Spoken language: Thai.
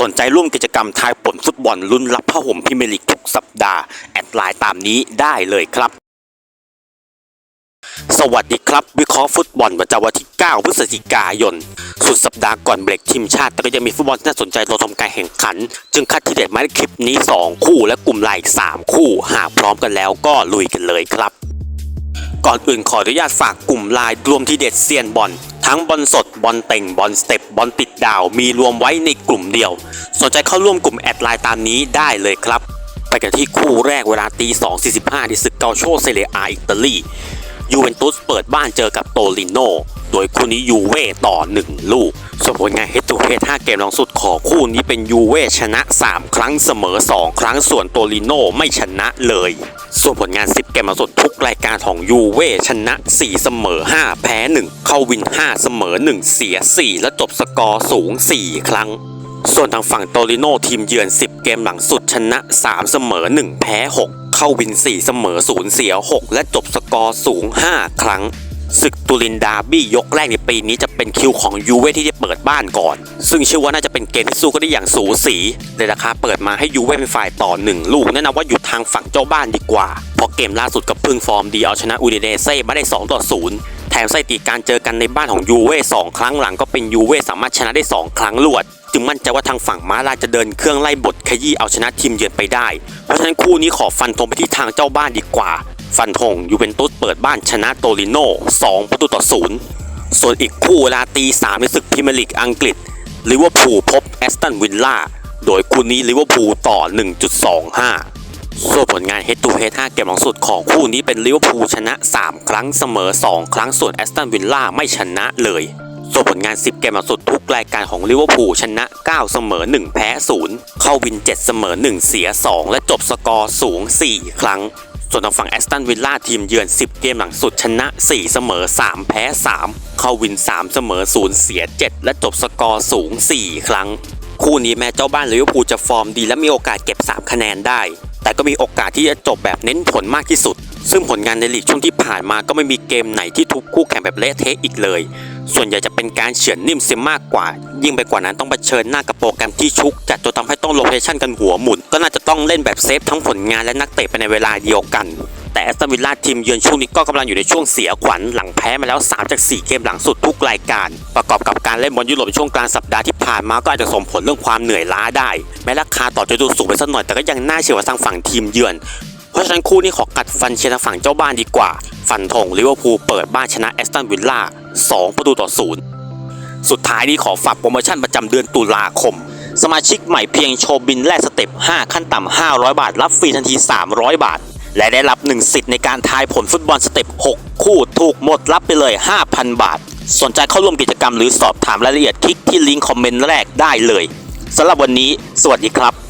สนใจร่วมกิจกรรมทายผลฟุตบอลลุ้นรับผ้าห่มพรีเมลีกทุกสัปดาห์ แอดไลน์ตามนี้ได้เลยครับ สวัสดีครับ วิเคราะห์ฟุตบอลประจำวันที่ 9 พฤศจิกายน สุดสัปดาห์ก่อนเบรกทีมชาติ แต่ก็ยังมีฟุตบอลที่น่าสนใจรอทำการแข่งขัน จึงคัดที่เด็ดมาในคลิปนี้ 2 คู่และกลุ่มไลน์3คู่ หากพร้อมกันแล้วก็ลุยกันเลยครับ ก่อนอื่นขออนุญาตฝากกลุ่มไลน์รวมที่เด็ดเซียนบอล ทั้งบอลสดบอลเต่งบอลสเต็ปบอลติดดาวมีรวมไว้ในกลุ่มเดียว สนใจเข้าร่วมกลุ่มแอดไลน์ตามนี้ได้เลยครับ ไปกันที่คู่แรกเวลาตี 2.45 ที่ศึกเกาโชเซเรียอาอิตาลียูเวนตุสเปิดบ้านเจอกับโตลิโนโดยคู่นี้ยูเว่ต่อ 1 ลูก ส่วนผลงานเฮดทูเฮด5เกมหลังสุดของคู่นี้เป็นยูเวชนะ 3 ครั้งเสมอ 2 ครั้งส่วนโตลิโนไม่ชนะเลย ส่วนผลงาน 10 เกมหลังสุดทุกรายการของยูเวชนะ 4 เสมอ 5 แพ้ 1 เข้าวิน 5 เสมอ 1 เสีย 4 และจบสกอร์สูง 4 ครั้ง ส่วนทางฝั่งโตลิโนทีมเยือน 10 เกมหลังสุดชนะ 3 เสมอ 1 แพ้ 6 เข้าวิน 4 เสมอ 0 เสีย 6 และจบสกอร์สูง 5 ครั้ง ศึกตูรินดาบี้ยกแรกในปีนี้จะเป็นคิวของยูเว่ที่จะเปิดบ้านก่อน ซึ่งเชื่อว่าน่าจะเป็นเกมที่สู้กันได้อย่างสูสีในราคาเปิดมาให้ยูเว่เป็นฝ่ายต่อ1ลูกแนะนำว่าอยู่ทางฝั่งเจ้าบ้านดีกว่า เพราะเกมล่าสุดกับพึ่งฟอร์มดีเอาชนะอูดิเนเซ่มาได้2ต่อ0แถมสถิติการเจอกันในบ้านของยูเว่สองครั้งหลังก็เป็นยูเว่สามารถชนะได้ 2 ครั้งรวดจึงมั่นใจว่าทางฝั่งม้าลายจะเดินเครื่องไล่บทขยี้เอาชนะทีมเยือนไปได้ เพราะฉะนั้นคู่นี้ขอฟันธงไปที่ทางเจ้าบ้านดีกว่า ฟันธงยูเวนตุสเปิดบ้านชนะโตลิโน่2ประตูต่อศูนย์ส่วนอีกคู่เวลาตี3ในศึกพรีเมียร์ลีกอังกฤษลิเวอร์พูลพบแอสตันวิลล่าโดยคู่นี้ลิเวอร์พูลต่อ 1.25 ส่วนผลงาน Head to Head 5เกมหลังสุดของคู่นี้เป็นลิเวอร์พูลชนะ 3 ครั้งเสมอ 2 ครั้งส่วนแอสตันวิลล่าไม่ชนะเลย ส่วนผลงาน 10 เกมหลังสุดทุกรายการของลิเวอร์พูลชนะ 9 เสมอ 1 แพ้ 0 เข้าวิน 7 เสมอ 1 เสีย 2 และจบสกอร์สูง 4 ครั้ง ส่วนทางฝั่งแอสตันวิลล่าทีมเยือน 10 เกมหลังสุดชนะ 4 เสมอ 3 แพ้ 3 เข้าวิน 3 เสมอ 0 เสีย 7 และจบสกอร์สูง 4 ครั้ง คู่นี้แม้เจ้าบ้านลิเวอร์พูลจะฟอร์มดีและมีโอกาสเก็บ 3 คะแนนได้ แต่ก็มีโอกาสที่จะจบแบบเน้นผลมากที่สุด ซึ่งผลงานในลีกช่วงที่ผ่านมาก็ไม่มีเกมไหนที่ทุกคู่แข่งแบบเละเทะอีกเลย ส่วนใหญ่จะเป็นการเฉือนนิ่มเสียมากกว่า ยิ่งไปกว่านั้นต้องเผชิญหน้ากับโปรแกรมที่ชุกจัดจนทำให้ต้องโลเคชั่นกันหัวหมุน ก็น่าจะต้องเล่นแบบเซฟทั้งผลงานและนักเตะไปในเวลาเดียวกัน แต่แอสตันวิลล่าทีมเยือนช่วงนี้ก็กำลังอยู่ในช่วงเสียขวัญหลังแพ้มาแล้ว 3 จาก 4 เกมหลังสุดทุกรายการ ประกอบกับการเล่นบอลยุโรปช่วงกลางสัปดาห์ที่ผ่านมาก็อาจจะส่งผลเรื่องความเหนื่อยล้าได้ แม้ราคาต่อจะดูสูงไปสักหน่อยแต่ก็ยังน่าเชื่อว่าทางฝั่งทีมเยือน ราะฉะนั้นคู่นี้ขอกัดฟันเชียร์ทางฝั่งเจ้าบ้านดีกว่า ฟันธงลิเวอร์พูลเปิดบ้านชนะแอสตันวิลล่า2ประตูต่อศูนย์สุดท้ายนี้ขอฝากโปรโมชั่นประจำเดือนตุลาคม สมาชิกใหม่เพียงโชว์บินแลกสเต็ป 5 ขั้นต่ำ 500 บาท รับฟรีทันที 300 บาท และได้รับ 1 สิทธิ์ในการทายผลฟุตบอลสเต็ป 6 คู่ถูกหมดรับไปเลย 5,000 บาท สนใจเข้าร่วมกิจกรรมหรือสอบถามรายละเอียดคลิกที่ลิงก์คอมเมนต์แรกได้เลยสำหรับวันนี้ สวัสดีครับ